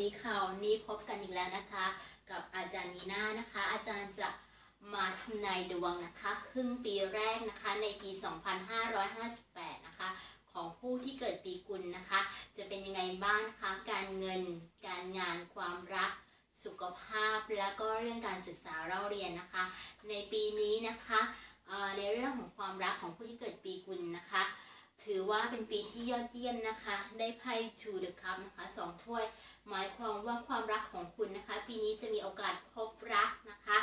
ดีค่ะวันนี้พบกันอีกแล้วนะคะ กับอาจารย์นีน่านะคะ อาจารย์จะมาทำนายดวงนะคะ ครึ่งปีแรกนะคะในปี 2558 นะคะ ของผู้ที่เกิดปีกุลนะคะ จะเป็นยังไงบ้างนะคะ การเงินการงานความรัก สุขภาพแล้วก็เรื่องการศึกษาเราเรียนนะคะ ในปีนี้นะคะในเรื่องของความรักของผู้ที่เกิดปีกุลนะคะ ถือว่าเป็นปีที่ยอดเยี่ยมนะคะ ได้ไพ่ To the Cup นะคะสองถ้วย หมายความว่าความรักของคุณนะคะ ปีนี้จะมีโอกาสพบรักนะคะ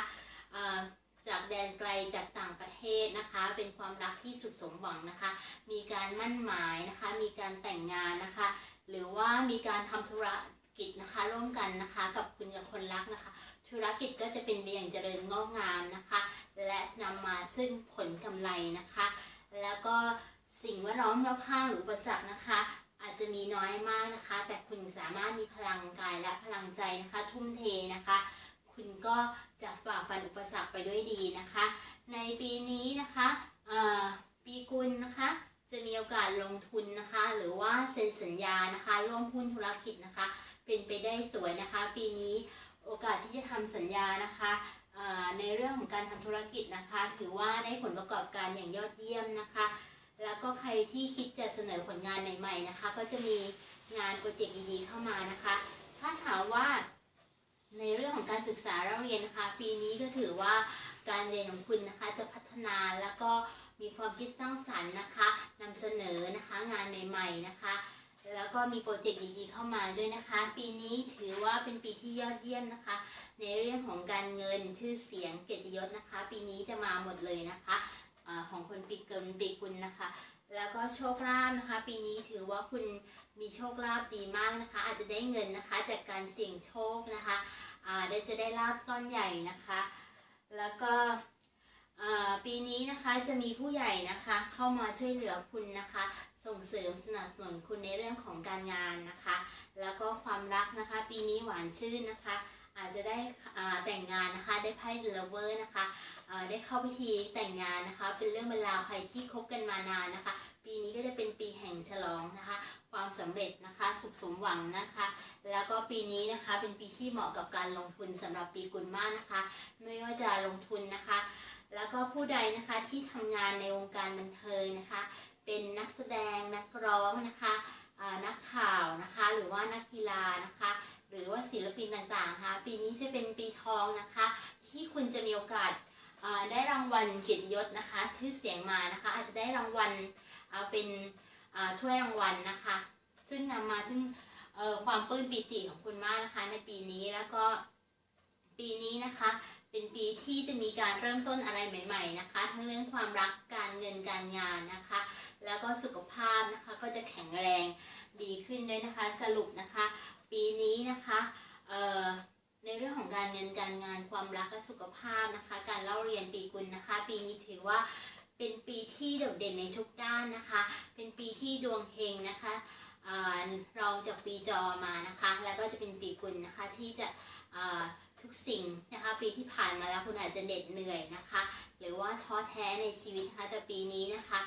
จากแดนไกลจากต่างประเทศนะคะ เป็นความรักที่สุดสมหวังนะคะ มีการมั่นหมายนะคะ มีการแต่งงานนะคะ หรือว่ามีการทำธุรกิจนะคะร่วมกันนะคะกับคุณกับคนรักนะคะ ธุรกิจก็จะเป็นไปอย่างเจริญงอกงามนะคะ และนำมาซึ่งผลกำไรนะคะ แล้วก็ ล้อมรอบข้างหรืออุปสรรคนะคะ อาจจะมีน้อยมากนะคะ แต่คุณสามารถมีพลังกายและพลังใจนะคะ ทุ่มเทนะคะ คุณก็จะฝ่าฟันอุปสรรคไปด้วยดีนะคะ ในปีนี้นะคะปีกุลนะคะ จะมีโอกาสลงทุนนะคะ หรือว่าเซ็นสัญญานะคะ ร่วมหุ้นธุรกิจนะคะ เป็นไปได้สวยนะคะ ปีนี้โอกาสที่จะทำสัญญานะคะในเรื่องของการทำธุรกิจนะคะ ถือว่าได้ผลประกอบการอย่างยอดเยี่ยมนะคะ แล้วก็ใครที่คิดจะเสนอผลงานใหม่ๆนะคะ ก็จะมีงานโปรเจกต์ดีๆเข้ามานะคะ ถ้าถามว่าในเรื่องของการศึกษาเราเรียนนะคะ ปีนี้ก็ถือว่าการเรียนของคุณนะคะจะพัฒนาแล้วก็มีความคิดสร้างสรรค์นะคะนำเสนอนะคะงานใหม่ ๆนะคะ แล้วก็มีโปรเจกต์ดีๆเข้ามาด้วยนะคะ ปีนี้ถือว่าเป็นปีที่ยอดเยี่ยมนะคะ ในเรื่องของการเงินชื่อเสียงเกียรติยศนะคะ ปีนี้จะมาหมดเลยนะคะ ของคนปีเกินปีกุลนะคะ แล้วก็โชคลาภนะคะ ปีนี้ถือว่าคุณมีโชคลาภดีมากนะคะ อาจจะได้เงินนะคะจากการเสี่ยงโชคนะคะอาได้จะได้ลาบก้อนใหญ่นะคะ แล้วก็ปีนี้นะคะจะมีผู้ใหญ่นะคะ เข้ามาช่วยเหลือคุณนะคะ ส่งเสริมสนับสนุนคุณในเรื่องของการงานนะคะ แล้วก็ความรักนะคะ ปีนี้หวานชื่นนะคะ อาจจะได้แต่งงานนะคะ ได้ไพ่เดลเวอร์นะคะได้เข้าพิธีแต่งงานนะคะ เป็นเรื่องเป็นราวใครที่คบกันมานานนะคะ ปีนี้ก็จะเป็นปีแห่งฉลองนะคะ ความสำเร็จนะคะ สุขสมหวังนะคะ แล้วก็ปีนี้นะคะเป็นปีที่เหมาะกับการลงทุนสำหรับปีกุลมากนะคะ ไม่ว่าจะลงทุนนะคะ แล้วก็ผู้ใดนะคะที่ทำงานในวงการบันเทิงนะคะ เป็นนักแสดงนักร้องนะคะ นักข่าวนะคะ หรือว่านักกีฬานะคะ หรือว่าศิลปินต่างๆนะคะปีนี้จะเป็นปีทองนะคะ ที่คุณจะมีโอกาสได้รางวัลเกียรติยศนะคะชื่อเสียงมานะคะ อาจจะได้รางวัลอ่าเป็นถ้วยรางวัลนะคะ ซึ่งนำมาถึงเอ่อความปลื้มปีติของคุณมากนะคะในปีนี้แล้วก็ปีนี้นะคะ เป็นปีที่จะมีการเริ่มต้นอะไรใหม่ ๆ นะคะ ทั้งเรื่องความรักการเงินการงานนะคะ แล้วก็สุขภาพนะคะก็จะแข็งแรงดีขึ้นด้วยนะคะสรุปนะคะ ปีนี้นะคะในเรื่องของการเงินการงานความรักและสุขภาพนะคะ การเล่าเรียนปีกุลนะคะ ปีนี้ถือว่าเป็นปีที่โดดเด่นในทุกด้านนะคะ เป็นปีที่ดวงเฮงนะคะอรองจากปีจอมานะคะ แล้วก็จะเป็นปีกุลนะคะที่จะ ทุกสิ่งนะคะ ปีที่ผ่านมาแล้วคุณอาจจะเหน็ดเหนื่อยนะคะ หรือว่าท้อแท้ในชีวิตนะคะแต่ปีนี้นะคะ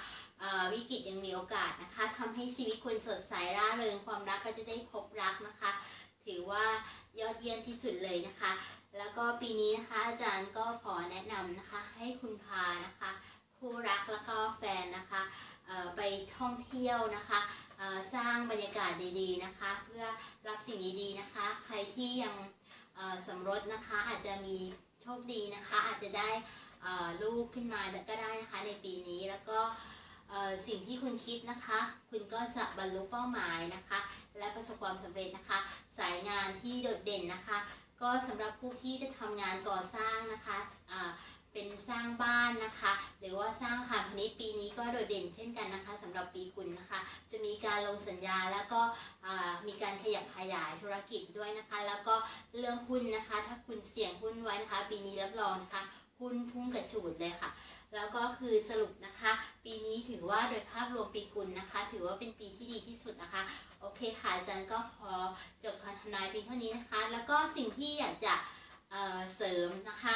วิกฤตยังมีโอกาสนะคะทำให้ชีวิตคุณสดใสร่าเริงความรักก็จะได้พบรักนะคะ ถือว่ายอดเยี่ยมที่สุดเลยนะคะ แล้วก็ปีนี้นะคะอาจารย์ก็ขอแนะนำนะคะให้คุณพานะคะคู่รักแล้วก็แฟนนะคะไปท่องเที่ยวนะคะสร้างบรรยากาศดีๆนะคะ เพื่อรับสิ่งดีๆนะคะ ใครที่ยัง สมรสนะคะ อาจจะมีโชคดีนะคะ อาจจะได้ลูกขึ้นมาก็ได้นะคะในปีนี้แล้วก็สิ่งที่คุณคิดนะคะ คุณก็จะบรรลุเป้าหมายนะคะ และประสบความสำเร็จนะคะ สายงานที่โดดเด่นนะคะ ก็สำหรับผู้ที่จะทำงานก่อสร้างนะคะ เป็นสร้างบ้านนะคะ หรือว่าสร้างคารพาณิปีนี้ก็โดดเด่นเช่นกันนะคะสำหรับปีกุลนะคะ จะมีการลงสัญญาแล้วก็มีการขยับขยายธุรกิจด้วยนะคะ แล้วก็เรื่องหุ้นนะคะ ถ้าคุณเสี่ยงหุ้นไว้นะคะ ปีนี้รับรองนะคะหุ้นพุ่งกระฉูดเลยค่ะ แล้วก็คือสรุปนะคะ ปีนี้ถือว่าโดยภาพรวมปีกุลนะคะ ถือว่าเป็นปีที่ดีที่สุดนะคะ โอเคค่ะอาจารย์ก็ขอจบการทำนายเพียงเท่านี้นะคะ แล้วก็สิ่งที่อยากจะเเสริมนะคะ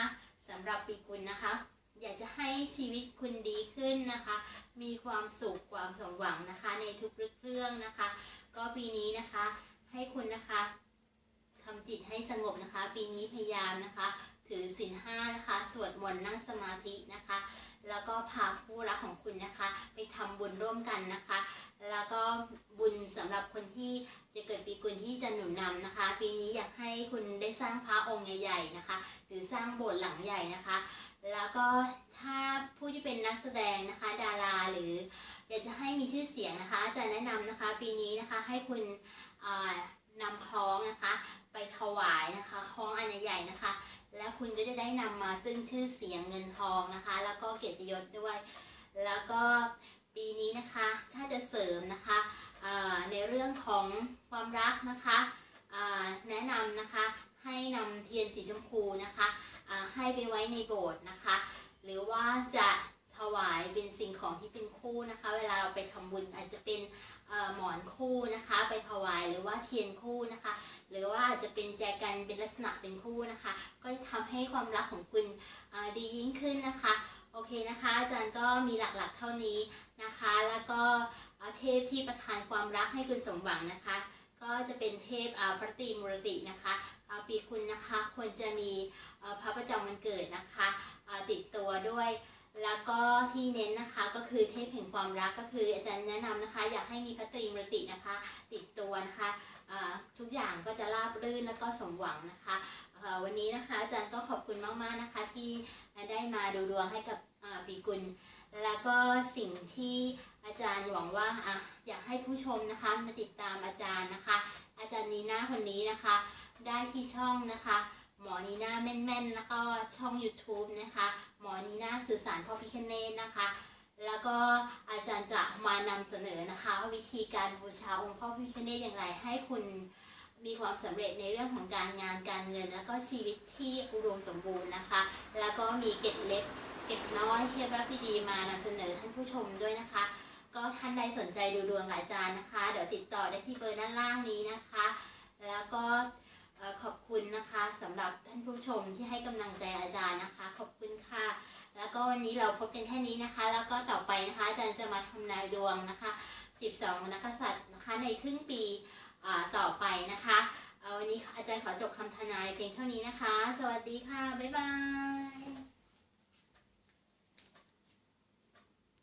สำหรับปีกุลนะคะ อยากจะให้ชีวิตคุณดีขึ้นนะคะ มีความสุขความสมหวังนะคะ ในทุกเรื่องนะคะ ก็ปีนี้นะคะ ให้คุณนะคะทำจิตให้สงบนะคะ ปีนี้พยายามนะคะ ถือศีลห้านะคะ สวดมนต์นั่งสมาธินะคะ แล้วก็พาคู่รักของคุณนะคะ ไปทำบุญร่วมกันนะคะ แล้วก็บุญสำหรับคนที่จะเกิดปีกุลที่จะหนุนนำนะคะ ปีนี้อยากให้คุณได้สร้างพระองค์ใหญ่ๆนะคะ หรือสร้างโบสถ์หลังใหญ่นะคะ แล้วก็ถ้าผู้ที่เป็นนักแสดงนะคะ ดาราหรืออยากจะให้มีชื่อเสียงนะคะจารย์แนะนำนะคะ ปีนี้นะคะให้คุณอ่านำคล้องนะคะ ไปถวายนะคะคล้องอันใหญ่ๆนะคะ แล้วคุณก็จะได้นำมาซึ่งชื่อเสียงเงินทองนะคะ แล้วก็เกียรติยศด้วย แล้วก็ปีนี้นะคะถ้าจะเสริมนะคะในเรื่องของความรักนะคะแนะนำนะคะให้นำเทียนสีชมพูนะคะให้ไปไว้ในโบสถ์นะคะ หรือว่าจะถวายเป็นสิ่งของที่เป็นคู่นะคะ เวลาเราไปทำบุญอาจจะเป็นหมอนคู่นะคะ ไปถวายหรือว่าเทียนคู่นะคะ หรือว่าอาจจะเป็นแจกันเป็นลักษณะเป็นคู่นะคะ ก็จะทำให้ความรักของคุณดียิ่งขึ้นนะคะ โอเคนะคะ อาจารย์ก็มีหลักๆเท่านี้นะคะ แล้วก็เทพที่ประทานความรักให้คุณสมหวังนะคะ ก็จะเป็นเทพพระตรีมุรตินะคะปีคุณนะคะควรจะมีพระประจำวันเกิดนะคะติดตัวด้วย แล้วก็ที่เน้นนะคะก็คือเทพแห่งความรักก็คืออาจารย์แนะนำนะคะ อยากให้มีพระตรีมรตินะคะ ติดตัวนะคะทุกอย่างก็จะราบรื่นแล้วก็สมหวังนะคะวันนี้นะคะอาจารย์ก็ขอบคุณมากๆนะคะ ที่ได้มาดูดวงให้กับปีกุล แล้วก็สิ่งที่อาจารย์หวังว่าออยากให้ผู้ชมนะคะมาติดตามอาจารย์นะคะ อาจารย์นีน่าคนนี้นะคะ ได้ที่ช่องนะคะ หมอนีน่าแม่นๆ แล้วก็ช่อง YouTube นะคะ หมอนีน่าสื่อสารพ่อพิคเนตนะคะ แล้วก็อาจารย์จะมานำเสนอนะคะ วิธีการบูชาองค์พ่อพิคเนตอย่างไรให้คุณมีความสำเร็จในเรื่องของการงานการเงิน แล้วก็ชีวิตที่อุดมสมบูรณ์นะคะ แล้วก็มีเกร็ดเล็กเก็บน้อยเคล็ดลับดีๆมานำเสนอท่านผู้ชมด้วยนะคะ ก็ท่านใดสนใจดูดวงอาจารย์นะคะ เดี๋ยวติดต่อได้ที่เบอร์ด้านล่างนี้นะคะ แล้วก็ ขอบคุณนะคะสำหรับท่านผู้ชมที่ให้กำลังใจอาจารย์นะคะ ขอบคุณค่ะ แล้วก็วันนี้เราพบกันแค่นี้นะคะ แล้วก็ต่อไปนะคะอาจารย์จะมาทำนายดวงนะคะ 12 นักษัตริย์นะคะในครึ่งปีต่อไปนะคะวันนี้อาจารย์ขอจบคำทำนายเพียงเท่านี้นะคะ สวัสดีค่ะ บ๊ายบาย